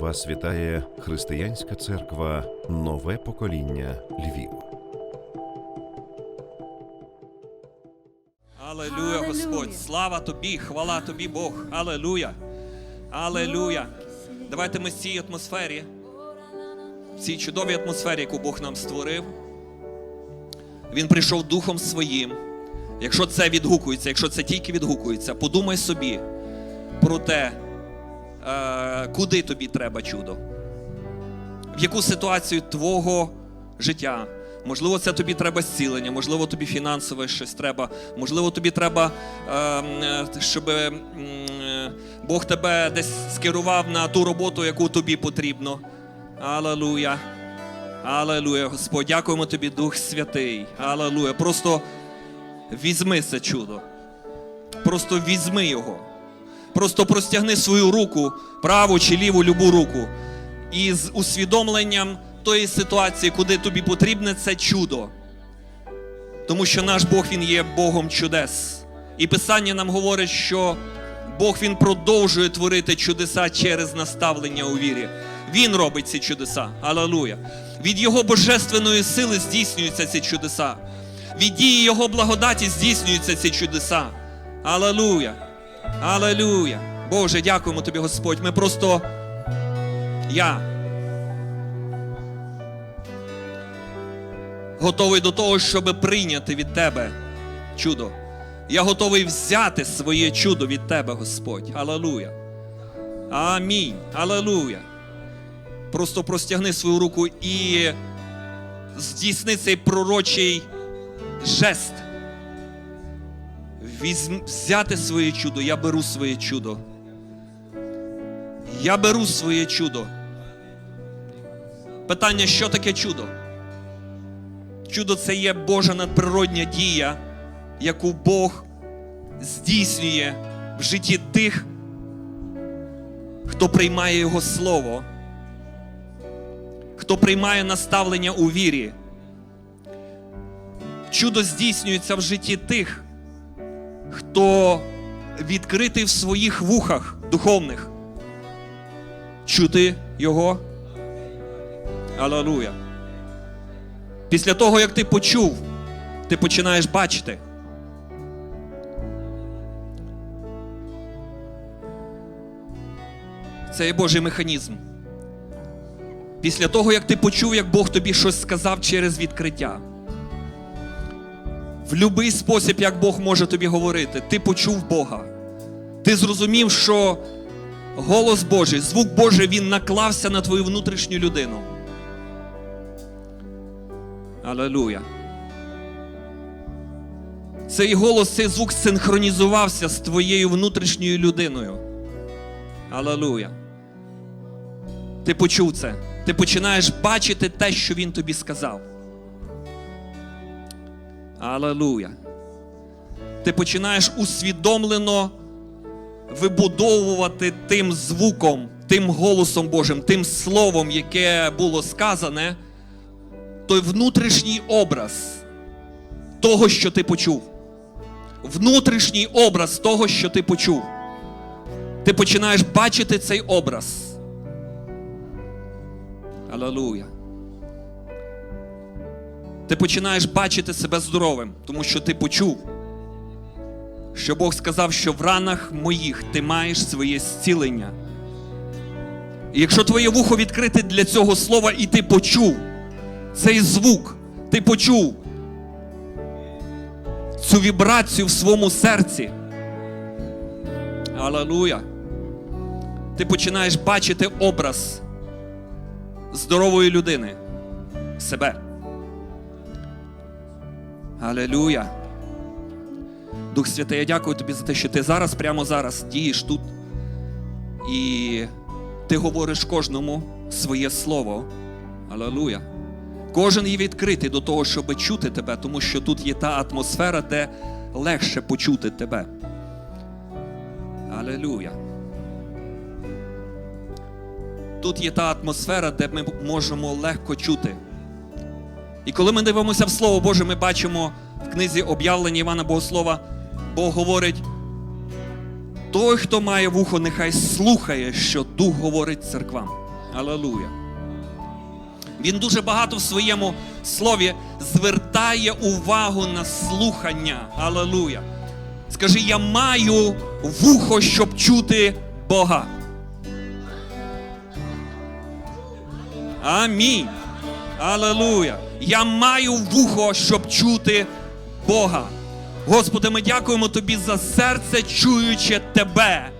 Вас вітає Християнська церква Нове покоління Львів. Алелуя, Господь! Слава тобі, хвала тобі, Бог! Алелуя! Алелуя! Давайте ми з цій атмосфері, в цій чудовій атмосфері, яку Бог нам створив. Він прийшов Духом Своїм. Якщо це відгукується, якщо це тільки відгукується, подумай собі про те, е, куди тобі треба чудо, в яку ситуацію твого життя. Можливо, це тобі треба зцілення, можливо, тобі фінансове щось треба, можливо, тобі треба, е, е, щоб е, Бог тебе десь скерував на ту роботу, яку тобі потрібно. Алелуя. Алелуя, Господь, дякуємо тобі, Дух Святий. Алелуя. Просто візьми це чудо. Просто візьми його. Просто простягни свою руку, праву чи ліву любу руку, і з усвідомленням тої ситуації, куди тобі потрібне це чудо. Тому що наш Бог Він є Богом чудес. І Писання нам говорить, що Бог Він продовжує творити чудеса через наставлення у вірі. Він робить ці чудеса. Алелуя. Від Його божественної сили здійснюються ці чудеса. Від дії Його благодаті здійснюються ці чудеса. Алелуя. Алелуя. Боже, дякуємо тобі, Господь. Ми просто. Я готовий до того, щоб прийняти від Тебе чудо. Я готовий взяти своє чудо від Тебе, Господь. Алелуя. Амінь. Алелуя. Просто простягни свою руку і здійсни цей пророчий жест. Візьм, взяти своє чудо. Я беру своє чудо. Я беру своє чудо. Питання, що таке чудо? Чудо це є Божа надприродня дія, яку Бог здійснює в житті тих, хто приймає Його Слово, хто приймає наставлення у вірі. Чудо здійснюється в житті тих, хто відкритий в своїх вухах духовних. Чути Його. Аллилуйя. Після того, як ти почув, ти починаєш бачити. Це є Божий механізм. Після того, як ти почув, як Бог тобі щось сказав через відкриття. В будь-який спосіб, як Бог може тобі говорити, ти почув Бога. Ти зрозумів, що голос Божий, звук Божий, він наклався на твою внутрішню людину. Алелуя. Цей голос, цей звук синхронізувався з твоєю внутрішньою людиною. Алелуя. Ти почув це. Ти починаєш бачити те, що він тобі сказав. Алелуя. Ти починаєш усвідомлено вибудовувати тим звуком, тим голосом Божим, тим словом, яке було сказане той внутрішній образ того, що ти почув. Внутрішній образ того, що ти почув. Ти починаєш бачити цей образ. Аллилуйя. Ти починаєш бачити себе здоровим, тому що ти почув, що Бог сказав, що в ранах моїх ти маєш своє зцілення. І якщо твоє вухо відкрите для цього слова, і ти почув, цей звук, ти почув цю вібрацію в своєму серці. Аллилуйя. Ти починаєш бачити образ здорової людини, себе. Аллилуйя. Дух Святий, я дякую тобі за те, що ти зараз, прямо зараз дієш тут. І ти говориш кожному своє слово. Аллилуйя. Кожен є відкритий до того, щоб чути тебе, тому що тут є та атмосфера, де легше почути тебе. Алелуя. Тут є та атмосфера, де ми можемо легко чути. І коли ми дивимося в Слово Боже, ми бачимо в книзі об'явлення Івана Богослова, Бог говорить: той, хто має вухо, нехай слухає, що Дух говорить церквам. Алелуя. Він дуже багато в своєму слові звертає увагу на слухання. Алелуя. Скажи, я маю вухо, щоб чути Бога. Амінь. Алелуя. Я маю вухо, щоб чути Бога. Господи, ми дякуємо Тобі за серце, чуюче Тебе.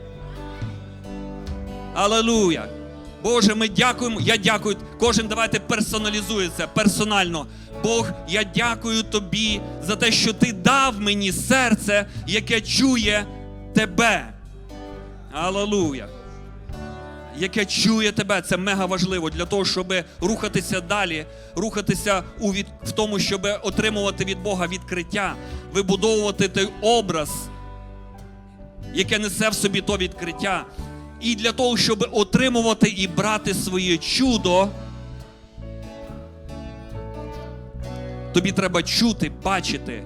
Алелуя. Боже, ми дякуємо. Я дякую. Кожен давайте персоналізує це персонально. Бог, я дякую тобі за те, що ти дав мені серце, яке чує тебе. Алелуя. Яке чує тебе, це мега важливо для того, щоб рухатися далі, рухатися у від... в тому, щоб отримувати від Бога відкриття, вибудовувати той образ, яке несе в собі то відкриття. І для того, щоб отримувати і брати своє чудо, тобі треба чути, бачити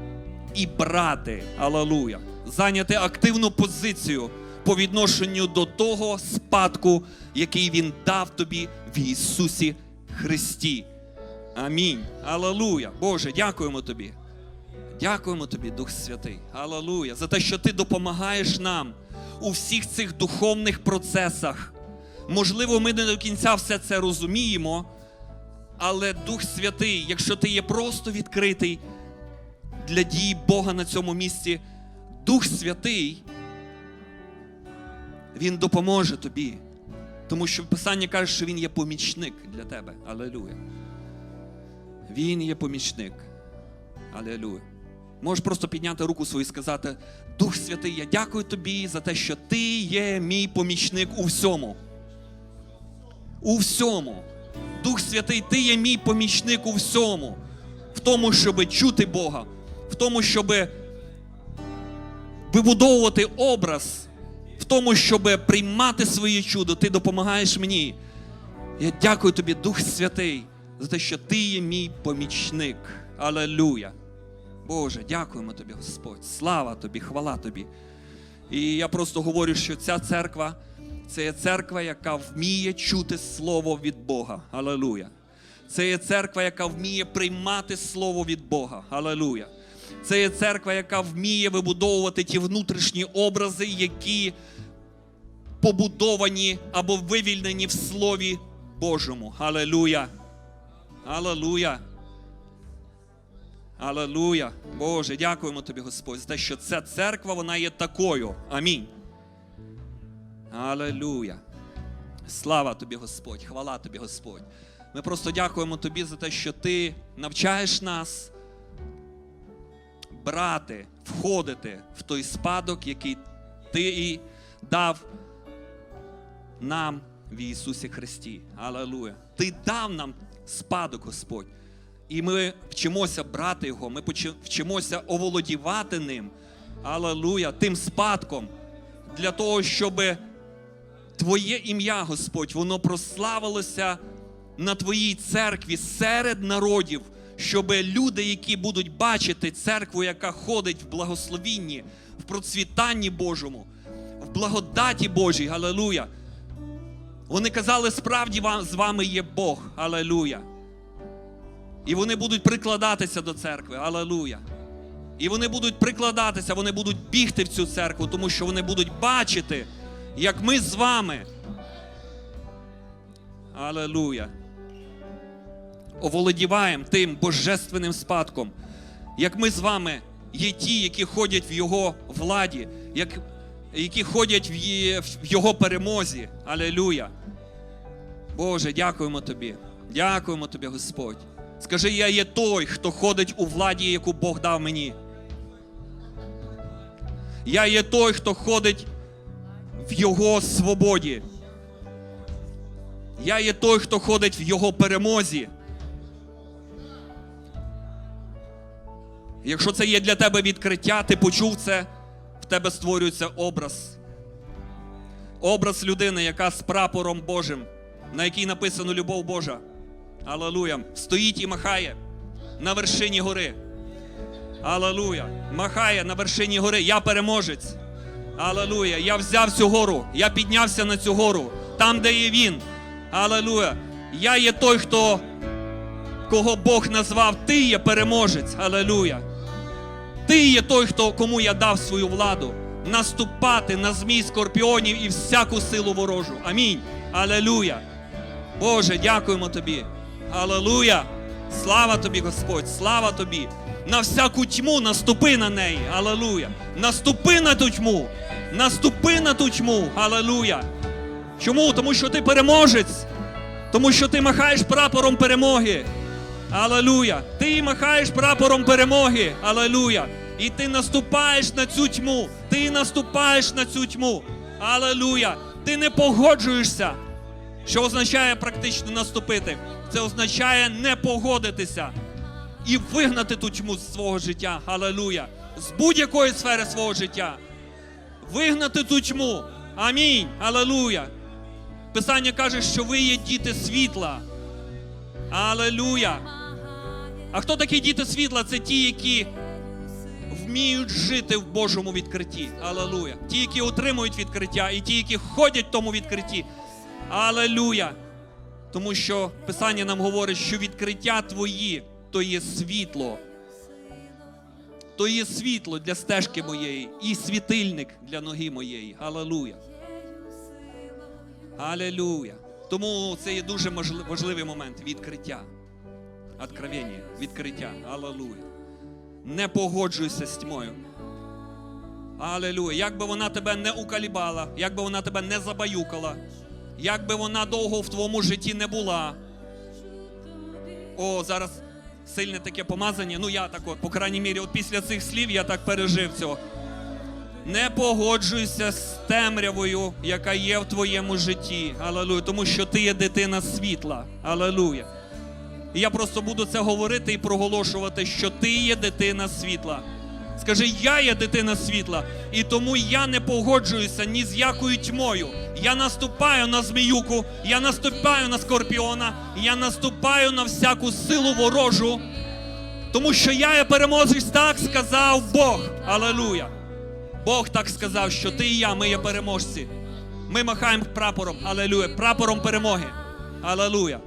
і брати. Алелуя. Зайняти активну позицію по відношенню до того спадку, який Він дав тобі в Ісусі Христі. Амінь. Алелуя. Боже, дякуємо тобі. Дякуємо тобі, Дух Святий. Алелуя, за те, що ти допомагаєш нам у всіх цих духовних процесах. Можливо, ми не до кінця все це розуміємо, але Дух Святий, якщо ти є просто відкритий для дії Бога на цьому місці, Дух Святий, Він допоможе тобі. Тому що Писання каже, що Він є помічник для тебе. Алелуя. Він є помічник. Алелуя. Можеш просто підняти руку свою і сказати: Дух Святий, я дякую тобі за те, що ти є мій помічник у всьому. У всьому. Дух Святий, ти є мій помічник у всьому. В тому, щоб чути Бога, в тому, щоб вибудовувати образ, в тому, щоб приймати своє чудо. Ти допомагаєш мені. Я дякую тобі, Дух Святий, за те, що ти є мій помічник. Алелуя. Боже, дякуємо тобі, Господь. Слава тобі, хвала тобі. І я просто говорю, що ця церква це є церква, яка вміє чути слово від Бога. Алелуя. Це є церква, яка вміє приймати слово від Бога. Алелуя. Це є церква, яка вміє вибудовувати ті внутрішні образи, які побудовані або вивільнені в Слові Божому. Алелуя. Алелуя. Алелуя. Боже, дякуємо тобі, Господь, за те, що ця церква вона є такою. Амінь. Алелуя. Слава тобі, Господь, хвала тобі, Господь. Ми просто дякуємо тобі за те, що ти навчаєш нас брати, входити в той спадок, який ти і дав нам в Ісусі Христі. Алелуя. Ти дав нам спадок, Господь. І ми вчимося брати його, ми вчимося оволодівати ним. Алелуя, тим спадком, для того, щоб Твоє ім'я, Господь, воно прославилося на Твоїй церкві серед народів, щоб люди, які будуть бачити церкву, яка ходить в благословінні, в процвітанні Божому, в благодаті Божій, Алелуя. Вони казали, справді вам- з вами є Бог, Алелуя. І вони будуть прикладатися до церкви. Алелуя. І вони будуть прикладатися, вони будуть бігти в цю церкву, тому що вони будуть бачити, як ми з вами. Алелуя. Оволодіваємо тим божественним спадком. Як ми з вами є ті, які ходять в Його владі, як, які ходять в, Його перемозі. Алелуя. Боже, дякуємо Тобі. Дякуємо Тобі, Господь. Скажи, я є той, хто ходить у владі, яку Бог дав мені. Я є той, хто ходить в Його свободі. Я є той, хто ходить в Його перемозі. Якщо це є для тебе відкриття, ти почув це, в тебе створюється образ. Образ людини, яка з прапором Божим, на якій написано любов Божа. Алелуя. Стоїть і махає на вершині гори. Алелуя. Махає на вершині гори. Я переможець. Алелуя. Я взяв цю гору. Я піднявся на цю гору. Там, де є він. Алелуя. Я є той, хто кого Бог назвав, ти є переможець. Алелуя. Ти є той, хто, кому я дав свою владу. Наступати на змій скорпіонів і всяку силу ворожу. Амінь. Алелуя. Боже, дякуємо тобі. Алелуя. Слава тобі, Господь, слава тобі. На всяку тьму наступи на неї. Алелуя. Наступи на ту тьму. Наступи на ту тьму. Алелуя. Чому? Тому що ти переможець. Тому що ти махаєш прапором перемоги. Алелуя! Ти махаєш прапором перемоги. Алелуя! І ти наступаєш на цю тьму. Ти наступаєш на цю тьму. Алелуя! Ти не погоджуєшся. Що означає практично наступити? Це означає не погодитися і вигнати ту тьму з свого життя. Алелуя! З будь-якої сфери свого життя. Вигнати ту тьму. Амінь. Алелуя. Писання каже, що ви є діти світла. Алелуя. А хто такі діти світла? Це ті, які вміють жити в Божому відкритті. Алелуя. Ті, які отримують відкриття, і ті, які ходять в тому відкритті. Алелуя. Тому що Писання нам говорить, що відкриття твої то є світло. То є світло для стежки моєї і світильник для ноги моєї. Алелуя. Алелуя. Тому це є дуже важливий момент відкриття. Откровення, відкриття. Алелуя. Не погоджуйся з тьмою. Алелуя. Як би вона тебе не укалібала, як би вона тебе не забаюкала, як би вона довго в твоєму житті не була. О, зараз сильне таке помазання. Ну, я так от, по крайній мірі, от після цих слів я так пережив цього. Не погоджуйся з темрявою, яка є в твоєму житті. Алелуя. Тому що ти є дитина світла. Алелуя. І я просто буду це говорити і проголошувати, що ти є дитина світла. Скажи, я є дитина світла, і тому я не погоджуюся ні з якою тьмою. Я наступаю на зміюку, я наступаю на скорпіона, я наступаю на всяку силу ворожу, тому що я є переможець, так сказав Бог. Алелуя. Бог так сказав, що ти і я, ми є переможці. Ми махаємо прапором, алелуя, прапором перемоги. Алелуя.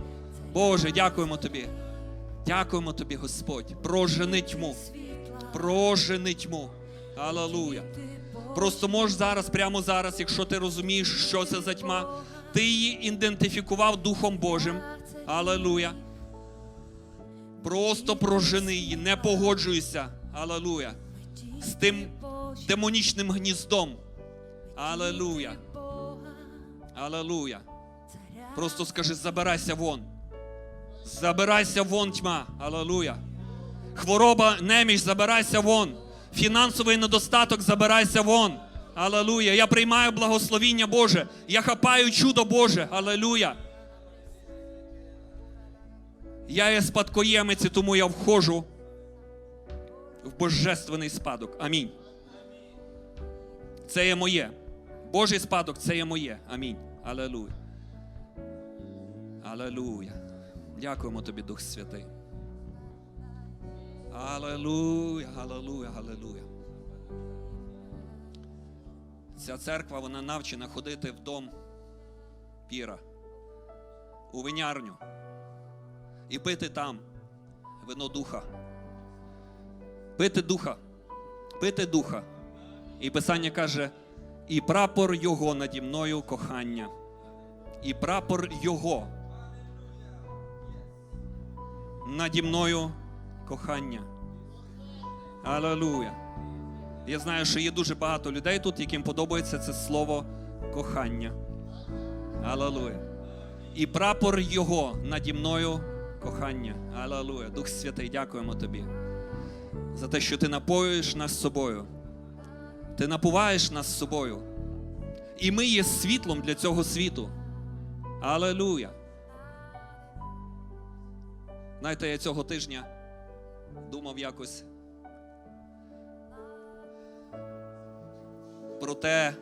Боже, дякуємо тобі. Дякуємо тобі, Господь. Прожени тьму. Прожени тьму. Алелуя. Просто можеш зараз, прямо зараз, якщо ти розумієш, що це за тьма, ти її ідентифікував Духом Божим. Алелуя. Просто прожени її, не погоджуйся. Алелуя. З тим демонічним гніздом. Алелуя. Алелуя. Просто скажи, забирайся вон. Забирайся вон, тьма. Алелуя. Хвороба, неміч, забирайся вон. Фінансовий недостаток, забирайся вон. Алелуя. Я приймаю благословіння Боже. Я хапаю чудо Боже. Алелуя. Я є спадкоємець, тому я входжу в божественний спадок. Амінь. Це є моє. Божий спадок це є моє. Амінь. Алелуя. Алелуя. Дякуємо тобі, Дух Святий. Алелуя, алелуя, алелуя. Ця церква вона навчена ходити в дом піра, у винярню і пити там вино духа. Пити духа, пити духа. І Писання каже: і прапор його наді мною кохання, і прапор його наді мною кохання. Алелуя. Я знаю, що є дуже багато людей тут, яким подобається це слово кохання. Алелуя. І прапор його наді мною кохання. Алелуя. Дух Святий, дякуємо тобі за те, що ти напоюєш нас собою. Ти напуваєш нас собою. І ми є світлом для цього світу. Алелуя. Знаєте, я цього тижня думав якось про те,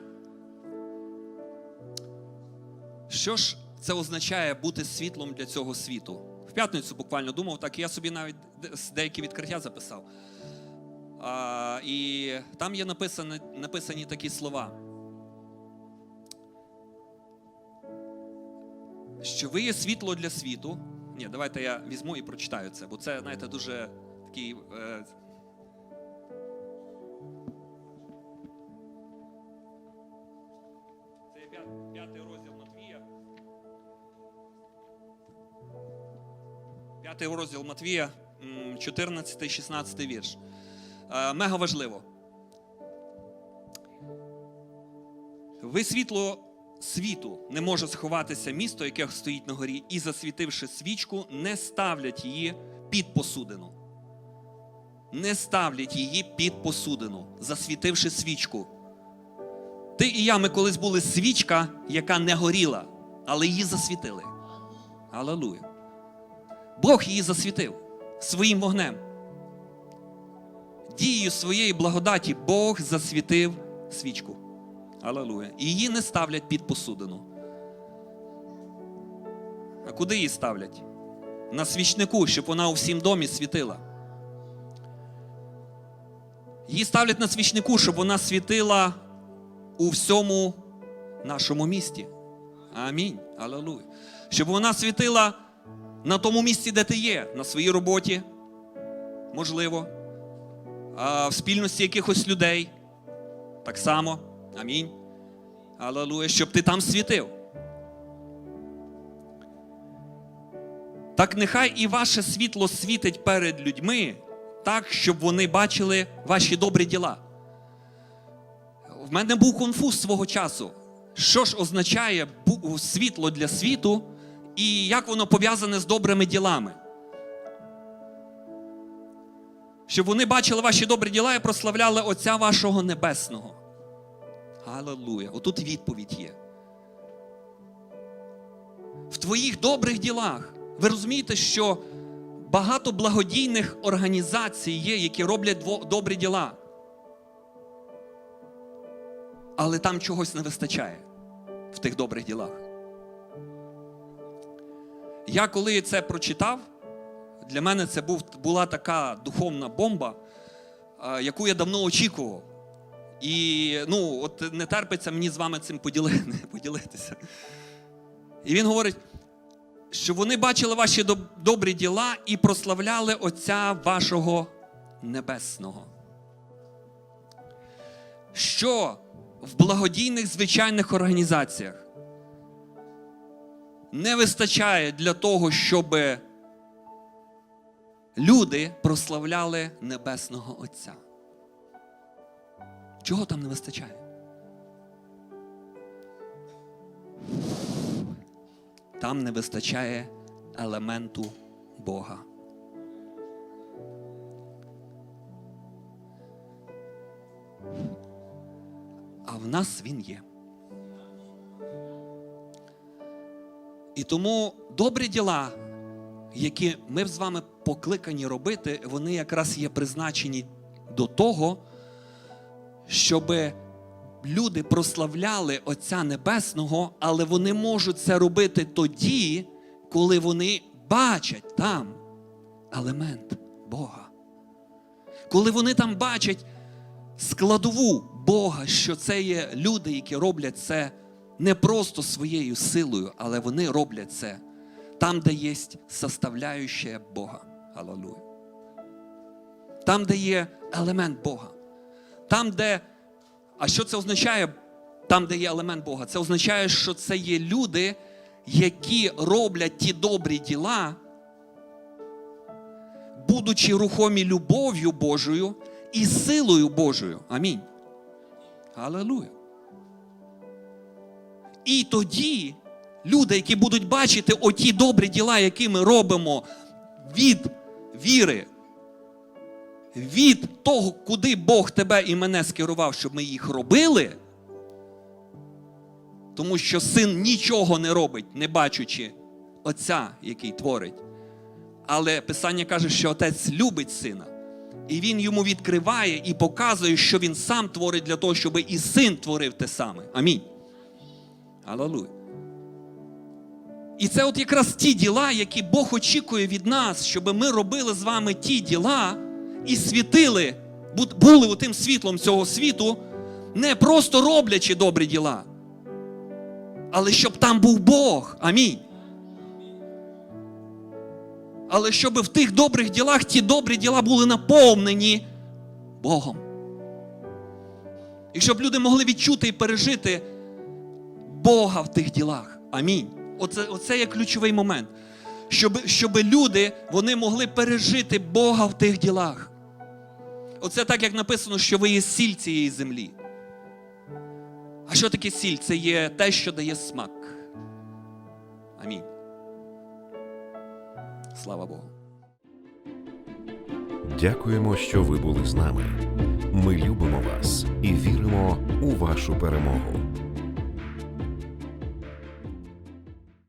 що ж це означає бути світлом для цього світу. В п'ятницю буквально думав, так я собі навіть деякі відкриття записав. А, і там є написані, написані такі слова. що ви є світло для світу. Ні, давайте я візьму і прочитаю це, бо це, знаєте, дуже такий. Е... Це п'ятий розділ Матвія. П'ятий розділ Матвія, 14-16 вірш. Е, Мега важливо. Ви світло світу не може сховатися місто, яке стоїть на горі, і, засвітивши свічку, не ставлять її під посудину. Не ставлять її під посудину, засвітивши свічку. Ти і я, ми колись були свічка, яка не горіла, але її засвітили. Алелуя. Бог її засвітив своїм вогнем. Дією своєї благодаті Бог засвітив свічку. Алелуя. Її не ставлять під посудину. А куди її ставлять? На свічнику, щоб вона у всім домі світила. Її ставлять на свічнику, щоб вона світила у всьому нашому місті. Амінь. Алелуя. Щоб вона світила на тому місці, де ти є, на своїй роботі, можливо, в спільності якихось людей. Так само. Амінь. Алелуя, щоб ти там світив. Так нехай і ваше світло світить перед людьми, так, щоб вони бачили ваші добрі діла. В мене був конфуз свого часу. Що ж означає світло для світу і як воно пов'язане з добрими ділами? Щоб вони бачили ваші добрі діла і прославляли Отця вашого Небесного. Аллилуйя. Отут відповідь є. В твоїх добрих ділах ви розумієте, що багато благодійних організацій є, які роблять добрі діла. Але там чогось не вистачає в тих добрих ділах. Я коли це прочитав, для мене це був, була така духовна бомба, яку я давно очікував. І ну, от не терпиться мені з вами цим поділи- поділитися. І він говорить, що вони бачили ваші добрі діла і прославляли Отця вашого Небесного. Що в благодійних звичайних організаціях не вистачає для того, щоб люди прославляли Небесного Отця. Чого там не вистачає? Там не вистачає елементу Бога. А в нас він є. І тому добрі діла, які ми з вами покликані робити, вони якраз є призначені до того, щоб люди прославляли Отця Небесного, але вони можуть це робити тоді, коли вони бачать там елемент Бога. Коли вони там бачать складову Бога, що це є люди, які роблять це не просто своєю силою, але вони роблять це там, де є составляюча Бога. Аллилуйя. Там, де є елемент Бога. Там, де. А що це означає? Там, де є елемент Бога? Це означає, що це є люди, які роблять ті добрі діла, будучи рухомі любов'ю Божою і силою Божою. Амінь. Аллилуйя. І тоді люди, які будуть бачити оті добрі діла, які ми робимо від віри, від того, куди Бог тебе і мене скерував, щоб ми їх робили, тому що син нічого не робить, не бачучи Отця, який творить. Але Писання каже, що Отець любить сина. І він йому відкриває і показує, що він сам творить для того, щоб і син творив те саме. Амінь. Аллилуйя. І це от якраз ті діла, які Бог очікує від нас, щоб ми робили з вами ті діла і світили, бу- були отим світлом цього світу, не просто роблячи добрі діла, але щоб там був Бог. Амінь. Але щоб в тих добрих ділах ті добрі діла були наповнені Богом. І щоб люди могли відчути і пережити Бога в тих ділах. Амінь. Оце, оце є ключовий момент. Щоб, щоб люди вони могли пережити Бога в тих ділах. Оце так, як написано, що ви є сіль цієї землі. А що таке сіль? Це є те, що дає смак. Амінь. Слава Богу. Дякуємо, що ви були з нами. Ми любимо вас і віримо у вашу перемогу.